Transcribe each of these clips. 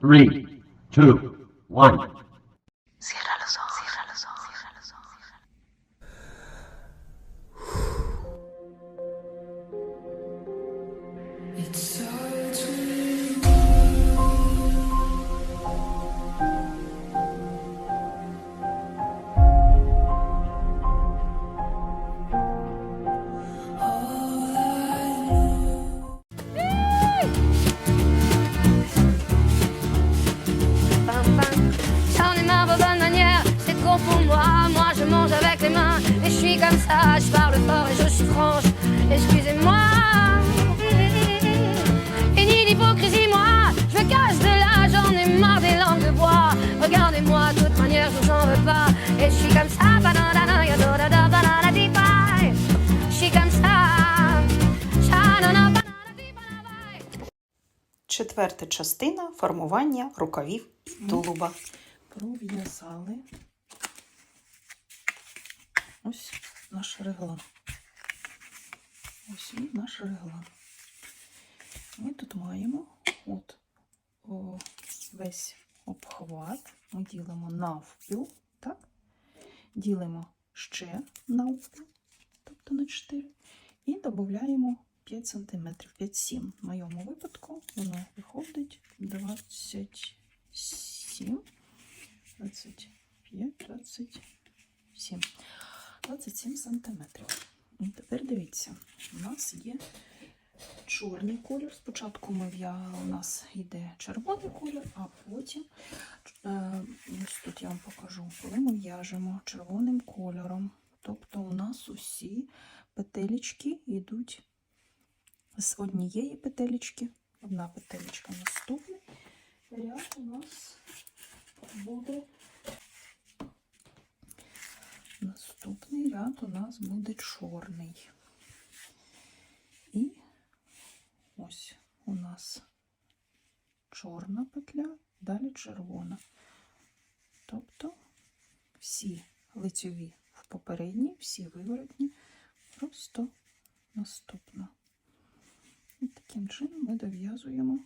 Three, two, one. Четверта частина формування рукавів і тулуба. пров'язали ось наш реглан. Ось він наш реглан. Ми тут маємо от о, весь обхват. Ми ділимо навпіл, так? Ділимо ще навпіл, тобто на 4, і додаємо 5 см, 5-7. В моєму випадку воно виходить 27 25, 27. 27 сантиметрів. І тепер дивіться, у нас є чорний колір. Спочатку ми у нас йде червоний колір, а потім е, ось тут я вам покажу, коли ми в'яжемо червоним кольором. Тобто у нас усі петелечки йдуть з однієї петелечки, одна петелечка наступний ряд у нас буде наступний ряд у нас буде чорний. І ось у нас чорна петля, далі червона. Тобто всі лицьові в попередній, всі виворотні, просто наступна. І таким чином ми дов'язуємо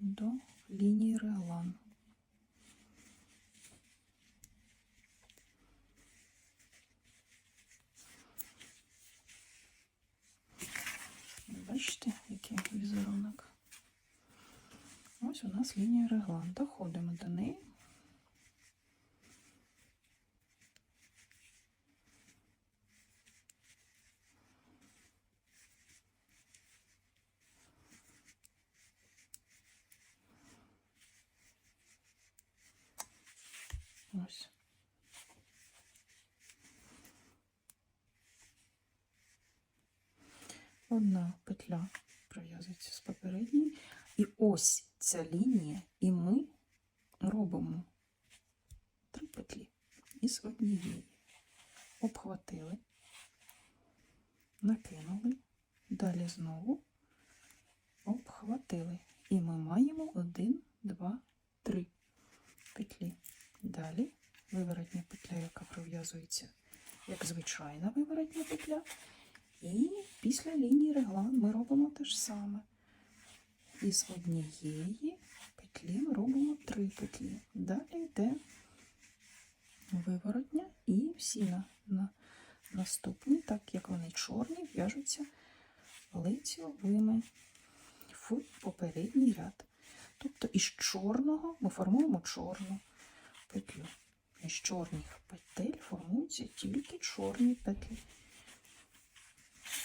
до лінії реглан. Бачите, який візерунок? Ось у нас лінія реглан. Доходимо до неї. Ось. Одна петля пров'язується з попередньої. І ось ця лінія, і ми робимо три петлі із однієї. Обхватили, накинули, далі знову обхватили. І ми маємо один, два, три петлі. Далі виворотня петля, яка пров'язується як звичайна виворотня петля. І після лінії реглан ми робимо те ж саме. Із однієї петлі ми робимо три петлі. Далі йде виворотня і всі на, на наступні, так як вони чорні, в'яжуться лицьовими в попередній ряд. Тобто із чорного ми формуємо чорну петлю. Із чорних петель формуються тільки чорні петлі.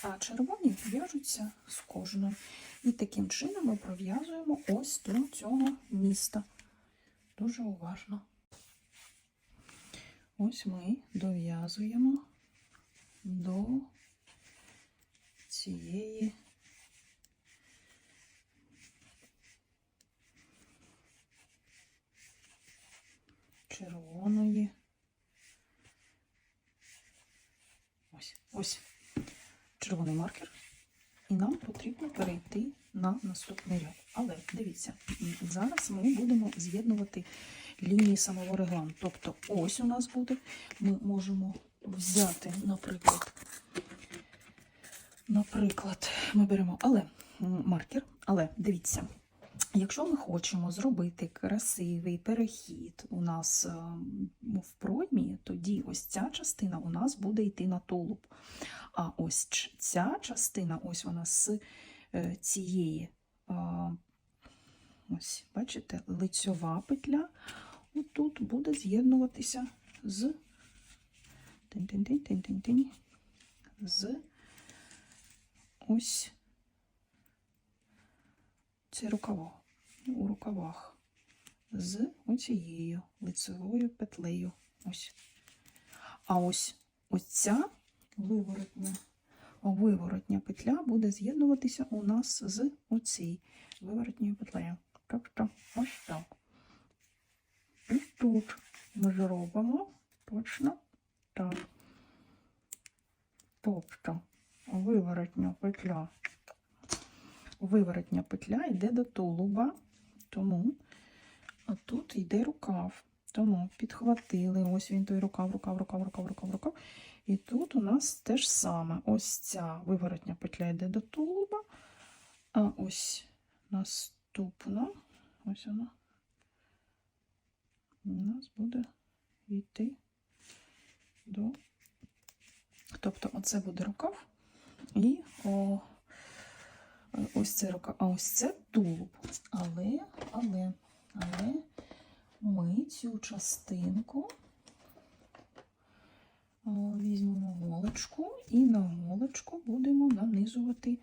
А червоні в'яжуться з кожною. І таким чином ми пров'язуємо ось до цього міста. Дуже уважно. Ось ми дов'язуємо до цієї червоної. Ось, ось червоний маркер. І нам потрібно перейти на наступний ряд. Але дивіться, зараз ми будемо з'єднувати лінії самого реглану. Тобто, ось у нас буде, ми можемо взяти, наприклад, Наприклад, ми беремо але маркер, але дивіться, якщо ми хочемо зробити красивий перехід у нас ем, в проймі, тоді ось ця частина у нас буде йти на тулуб. А ось ця частина, ось вона з е, цієї, ось, бачите, лицьова петля, отут буде з'єднуватися з тин-тин-тин-тин-тин-тин, з ось це рукава, у рукавах з оцією лицевою петлею. Ось. А ось ось ця виворотня, виворотня петля буде з'єднуватися у нас з оцією виворотньою петлею. Тобто ось так. І тут ми зробимо точно так. Тобто виворотня петля. Виворотня петля йде до тулуба, тому а тут йде рукав. Тому підхватили, ось він той рукав, рукав, рукав, рукав, рукав, рукав. І тут у нас те ж саме. Ось ця виворотня петля йде до тулуба, а ось наступна, ось вона, у нас буде йти до. Тобто, оце буде рукав, і о, ось це рука, а ось це тулуб. Але, але, але ми цю частинку візьмемо голочку і на голочку будемо нанизувати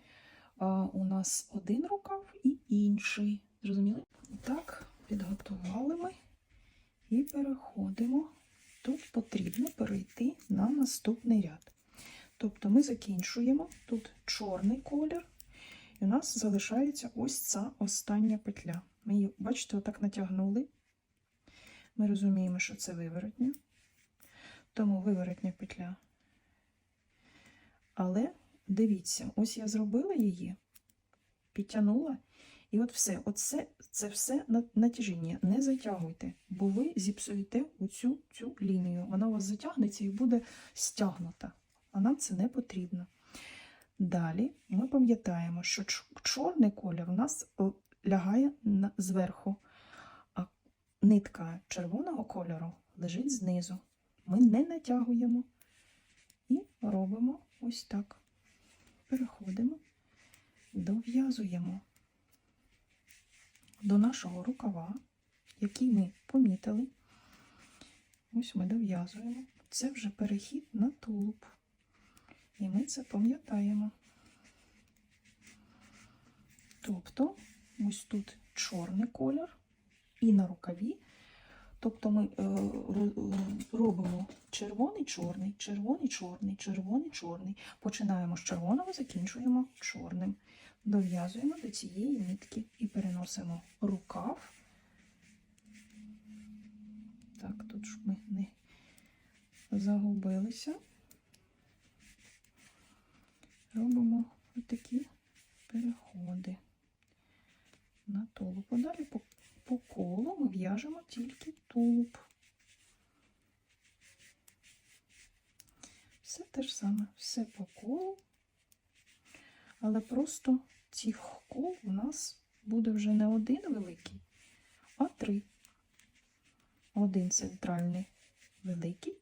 а, у нас один рукав і інший. Зрозуміли? Так, підготували ми і переходимо. Тут потрібно перейти на наступний ряд. Тобто ми закінчуємо тут чорний колір, і у нас залишається ось ця остання петля. Ми її, бачите, отак натягнули. Ми розуміємо, що це виворотня, тому виворотня петля. Але дивіться, ось я зробила її, підтягнула, і от все, оце, це все на- натяжіння. Не затягуйте, бо ви зіпсуєте оцю цю лінію. Вона у вас затягнеться і буде стягнута. А нам це не потрібно. Далі ми пам'ятаємо, що чорний колір у нас лягає зверху, а нитка червоного кольору лежить знизу. Ми не натягуємо і робимо ось так. Переходимо, дов'язуємо до нашого рукава, який ми помітили. Ось ми дов'язуємо. Це вже перехід на тулуб. І ми це пам'ятаємо. Тобто, ось тут чорний колір і на рукаві. Тобто ми е, робимо червоний, чорний, червоний, чорний, червоний, чорний. Починаємо з червоного, закінчуємо чорним. Дов'язуємо до цієї нитки і переносимо рукав. Так, тут ж ми не загубилися. Робимо такі переходи на тулуб. А Далі по, по колу ми в'яжемо тільки тулуб. Все те ж саме, все по колу, але просто цих кол у нас буде вже не один великий, а три. Один центральний великий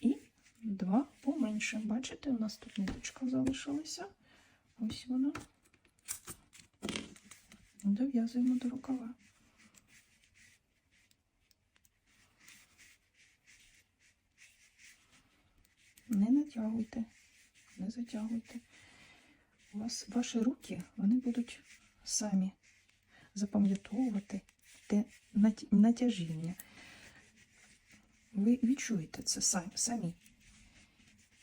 і два поменше. Бачите, у нас тут ниточка залишилася. Ось вона. Дов'язуємо до рукава. Не натягуйте, не затягуйте. У вас ваші руки вони будуть самі запам'ятовувати те натяжіння. Ви відчуєте це самі.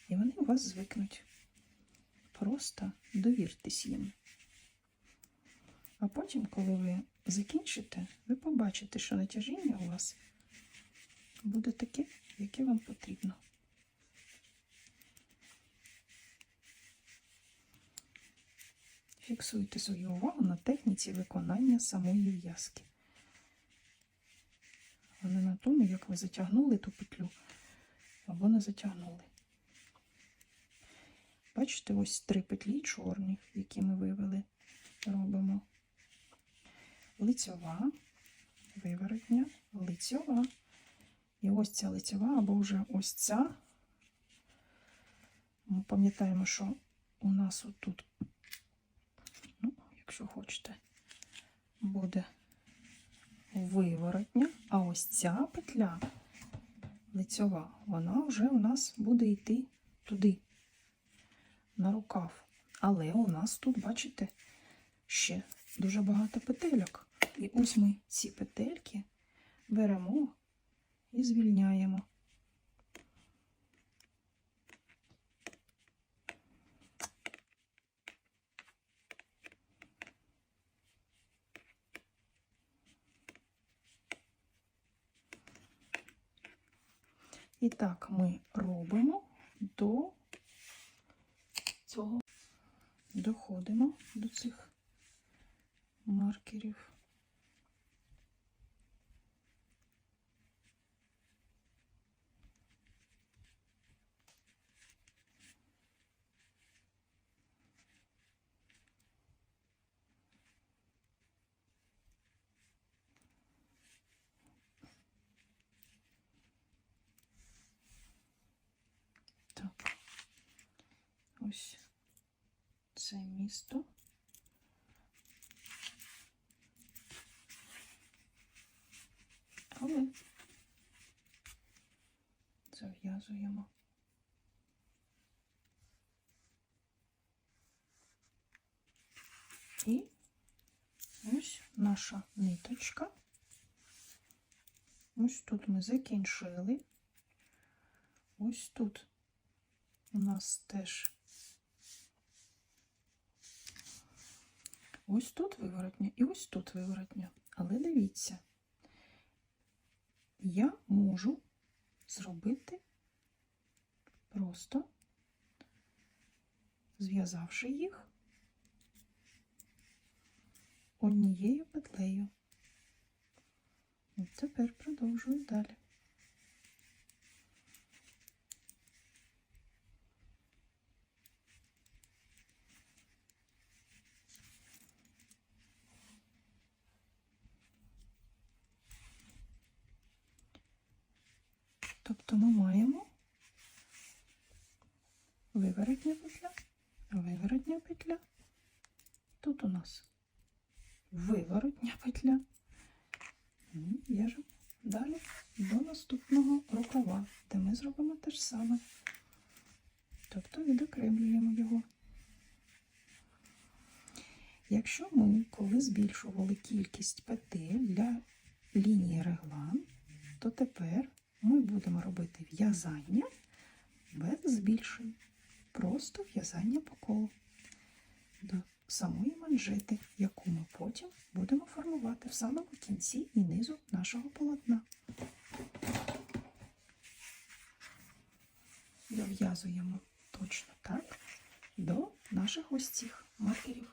І вони у вас звикнуть. Просто довіртесь їм. А потім, коли ви закінчите, ви побачите, що натяжіння у вас буде таке, яке вам потрібно. Фіксуйте свою увагу на техніці виконання самої в'язки. А не на тому, як ви затягнули ту петлю або не затягнули. Бачите, ось три петлі чорні, які ми вивели, робимо. Лицьова, виворотня, лицьова. І ось ця лицьова, або вже ось ця. Ми пам'ятаємо, що у нас отут, якщо хочете, буде виворотня, а ось ця петля лицьова, вона вже у нас буде йти туди, на рукав. Але у нас тут, бачите, ще дуже багато петельок. І ось ми ці петельки беремо і звільняємо. І так ми робимо до цього, доходимо до цих маркерів. Ось це місто. Але зав'язуємо. І ось наша ниточка. Ось тут ми закінчили. Ось тут у нас теж ось тут виворотня і ось тут виворотня. Але дивіться, я можу зробити просто зв'язавши їх однією петлею. І тепер продовжую далі. Тобто ми маємо виворотня петля, виворотня петля. Тут у нас виворотня петля. І в'яжемо далі до наступного рукава, де ми зробимо те ж саме. Тобто відокремлюємо його. Якщо ми, коли збільшували кількість петель для лінії реглан, то тепер ми будемо робити в'язання без збільшень. Просто в'язання по колу до самої манжети, яку ми потім будемо формувати в самому кінці і низу нашого полотна. Дов'язуємо точно так до наших ось цих маркерів.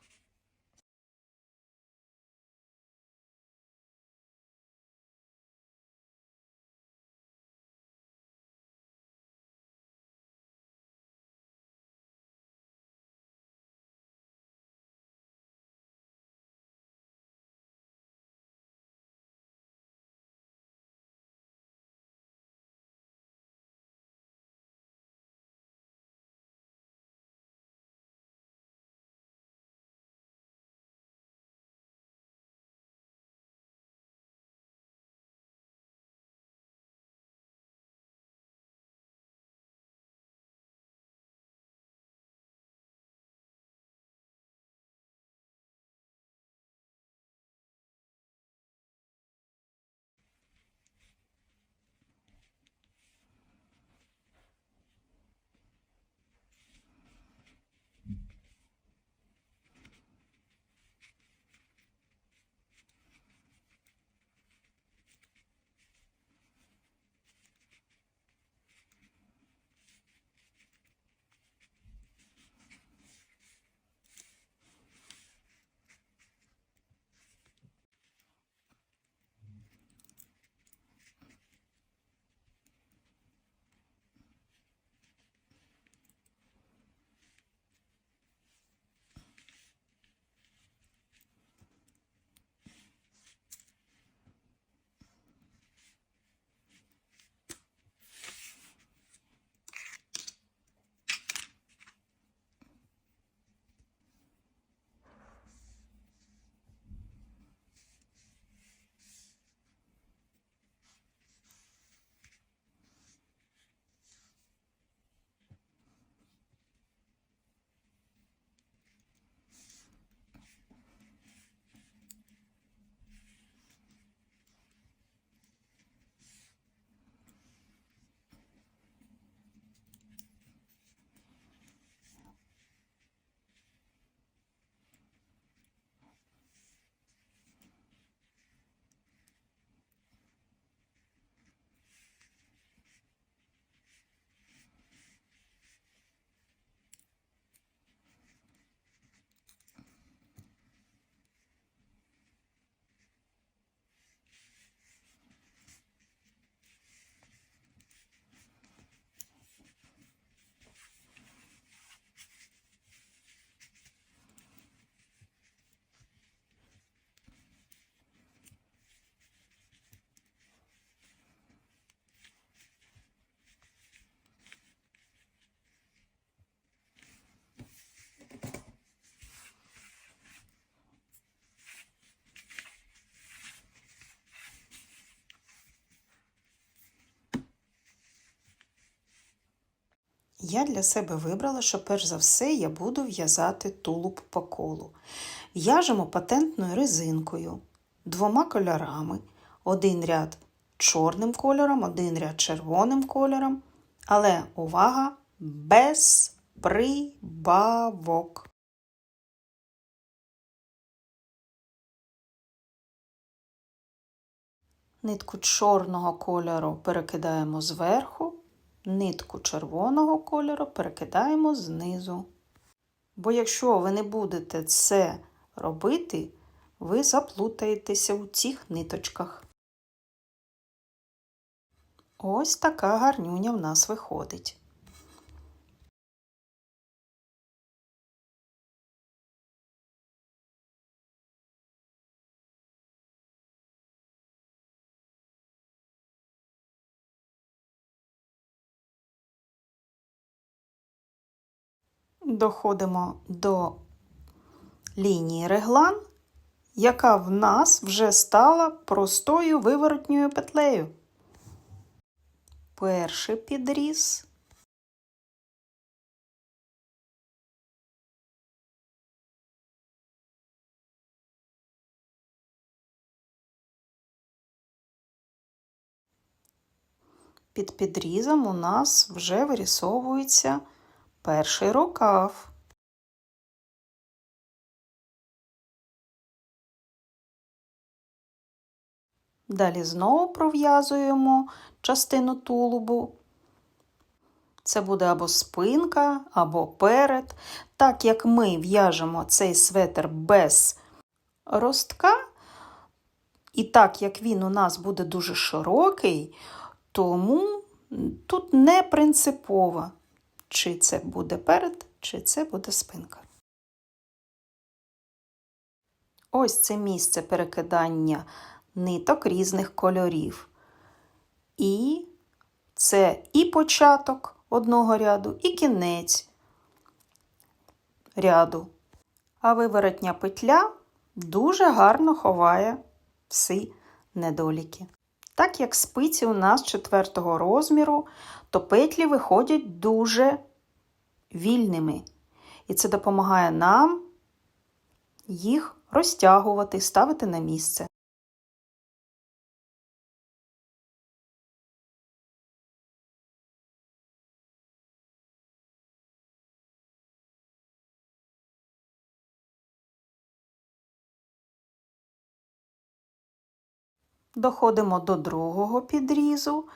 Я для себе вибрала, що перш за все я буду в'язати тулуб по колу. В'яжемо патентною резинкою, двома кольорами, один ряд чорним кольором, один ряд червоним кольором. Але увага без прибавок. Нитку чорного кольору перекидаємо зверху, нитку червоного кольору перекидаємо знизу. Бо якщо ви не будете це робити, ви заплутаєтеся у цих ниточках. Ось така гарнюня в нас виходить. Доходимо до лінії реглан, яка в нас вже стала простою виворотньою петлею. Перший підріз. Під підрізом у нас вже вирісовується перший рукав. Далі знову пров'язуємо частину тулубу. Це буде або спинка, або перед. Так як ми в'яжемо цей светр без ростка, і так як він у нас буде дуже широкий, тому тут не принципово, чи це буде перед, чи це буде спинка. Ось це місце перекидання ниток різних кольорів. І це і початок одного ряду, і кінець ряду. А виворотня петля дуже гарно ховає всі недоліки. Так як спиці у нас четвертого розміру, то петлі виходять дуже вільними. І це допомагає нам їх розтягувати, ставити на місце. Доходимо до другого підрізу,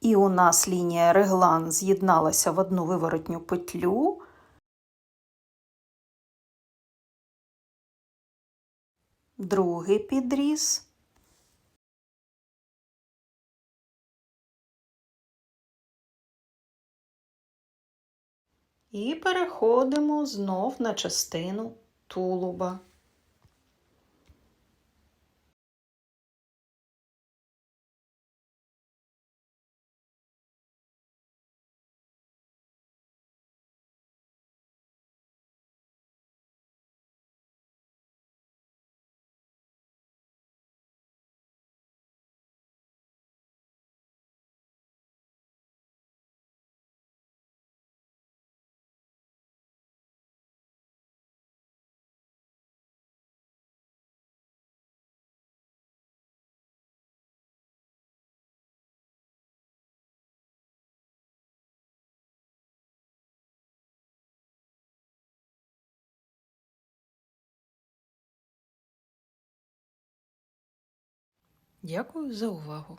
і у нас лінія реглан з'єдналася в одну виворотню петлю. Другий підріз. І переходимо знов на частину тулуба. Дякую за увагу!